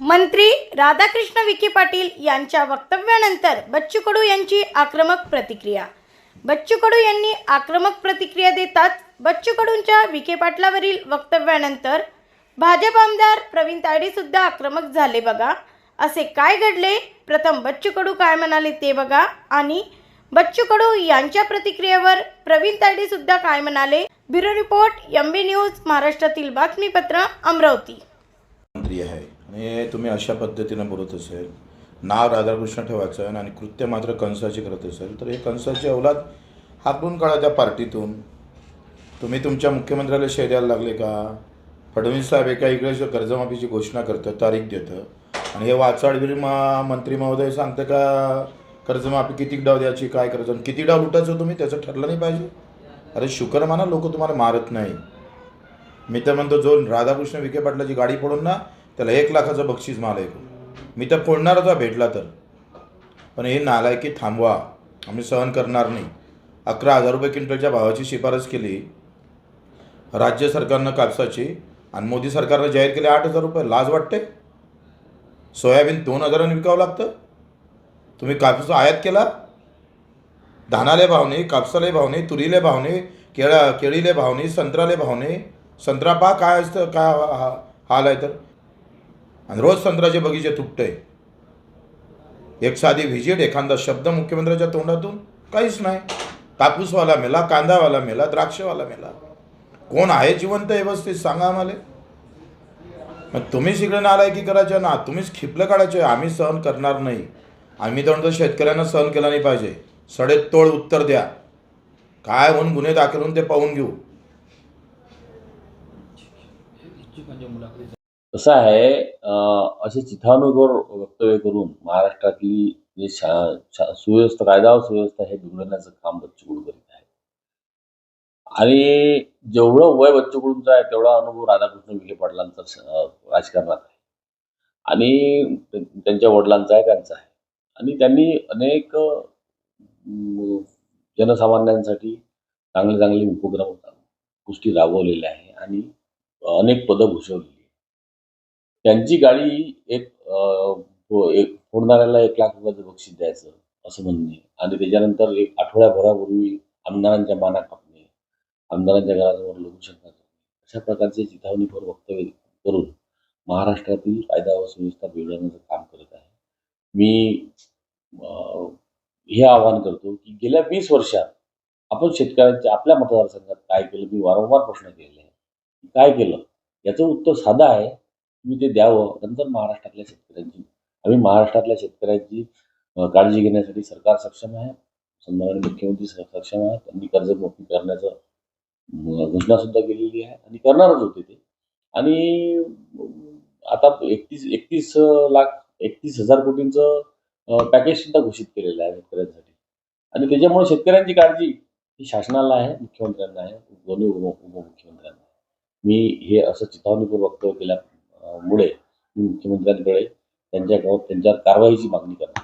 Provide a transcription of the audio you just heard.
मंत्री राधाकृष्ण विखे पाटील यांच्या वक्तव्यानंतर बच्चू कडू यांची आक्रमक प्रतिक्रिया. बच्चू कडू यांनी आक्रमक प्रतिक्रिया देताच बच्चू कडूंच्या विखे पाटलावरील वक्तव्यानंतर भाजप आमदार प्रवीण तायडेसुद्धा आक्रमक झाले बघा. असे काय घडले? प्रथम बच्चू कडू काय म्हणाले ते बघा. आणि बच्चू कडू यांच्या प्रतिक्रियेवर प्रवीण तायडेसुद्धा काय म्हणाले? Bureau report M B news महाराष्ट्रातील बातमीपत्र अमरावती. आहे. हे तुम्ही अशा पद्धतीनं बोलत असेल नाव राधाकृष्ण ठेवायचं आणि कृत्य मात्र कंसाची करत असेल तर हे कंसाची अवलाद हाकलून काढा त्या पार्टीतून. तुम्ही तुमच्या मुख्यमंत्र्याला शेर द्यायला लागले का? फडणवीस साहेब एका इकडे कर्जमाफीची घोषणा करतं तारीख देतं. आणि हे वाचाडवीर मा मंत्री महोदय सांगतं का कर्जमाफी किती डाव द्यायची काय करायचं? आणि किती डाव लुटायचं तुम्ही? त्याचं ठरलं नाही पाहिजे. अरे शुक्र माना लोक तुम्हाला मारत नाही. मी तर म्हणतो जो राधाकृष्ण विखे पाटलाची गाडी पडून ना त्याला एक लाखाचं बक्षीस मला ऐकू मी तर फोडणार होता भेटला तर. पण हे नालायकी थांबवा. आम्ही सहन करणार नाही. अकरा हजार रुपये क्विंटलच्या भावाची शिफारस केली. राज्य सरकारनं कापसाची आणि मोदी सरकारनं जाहीर केले आठ हजार रुपये. लाज वाटते? सोयाबीन दोन हजारांनी विकावं लागतं? तुम्ही कापूस आयात केला? धानाले भाव नाही कापसाले भाव नाही तुरीले भाव नाही केळा केळीले भाव नाही संत्राले भाव नाही. संत्रा पा काय असतं? काय हा- हाल आहे तर? आणि रोज संत्र्याचे बगीचे तुटते एक साधी व्हिजिट एखादा शब्द मुख्यमंत्र्याच्या तोंडातून काहीच नाही. कापूसवाला मेला कांदावाला मेला द्राक्षवाला मेला. कोण आहे जिवंत व्यवस्थित सांगा आम्हाला. मग तुम्हीच इकडे नालायकी करायच्या ना तुम्हीच खिपलं काढायचे आम्ही सहन करणार नाही. आम्ही तर म्हणतो शेतकऱ्यांना सहन केला नाही पाहिजे. सडेत तोड उत्तर द्या. काय होऊन गुन्हे दाखल होऊन ते पाहून घेऊ? कसं आहे असे चिथावणीवर वक्तव्य करून महाराष्ट्रातली जे शा शा सुव्यवस्था कायदा व सुव्यवस्था हे बिघडवण्याचं काम बच्चू कडू करीत आहे आणि जेवढं वय बच्चू कडूंचं आहे तेवढा अनुभव राधाकृष्ण विखे पाटलांचा स- राजकारणात आहे. आणि त्यांच्या वडिलांचा आहे त्यांचा आहे. आणि त्यांनी अनेक जनसामान्यांसाठी चांगले चांगले उपक्रम गोष्टी राबवलेल्या आहे आणि अनेक पदं भूषवली त्यांची गाडी हो, एक फोडणाऱ्याला एक लाख रुपयाचं बक्षीस द्यायचं असं म्हणणे. आणि त्याच्यानंतर एक आठवड्याभरापूर्वी आमदारांच्या माना कापणे. आमदारांच्या घरासमोर लघुशंका अशा प्रकारचे चिथावणीपर वक्तव्य करून महाराष्ट्रातील कायदा व सुव्यवस्था बिघडवण्याचं काम करत आहे. मी हे आवाहन करतो की गेल्या वीस वर्षात आपण शेतकऱ्यांच्या आपल्या मतदारसंघात काय केलं? मी वारंवार प्रश्न केलेले आहे. काय केलं? याचं उत्तर साधं आहे. तुम्ही ते द्यावं नंतर महाराष्ट्रातल्या शेतकऱ्यांची. आम्ही महाराष्ट्रातल्या शेतकऱ्यांची काळजी घेण्यासाठी सरकार सक्षम आहे. सन्माननीय मुख्यमंत्री सक्षम आहे. त्यांनी कर्जमाफी करण्याचं अं, घोषणा सुद्धा केलेली आहे आणि करणारच होते ते. आणि आता एकतीस एकतीस लाख एकतीस हजार कोटींचं पॅकेज सुद्धा घोषित केलेलं आहे शेतकऱ्यांसाठी. आणि त्याच्यामुळे शेतकऱ्यांची काळजी ही शासनाला आहे मुख्यमंत्र्यांना आहे दोन्ही उप उपमुख्यमंत्र्यांना मी हे असं चिथावणीपूर्वक वक्तव्य केल्यामुळे मुळे मुख्यमंत्र्यांकडे त्यांच्या त्यांच्यावर कारवाईची मागणी करणार.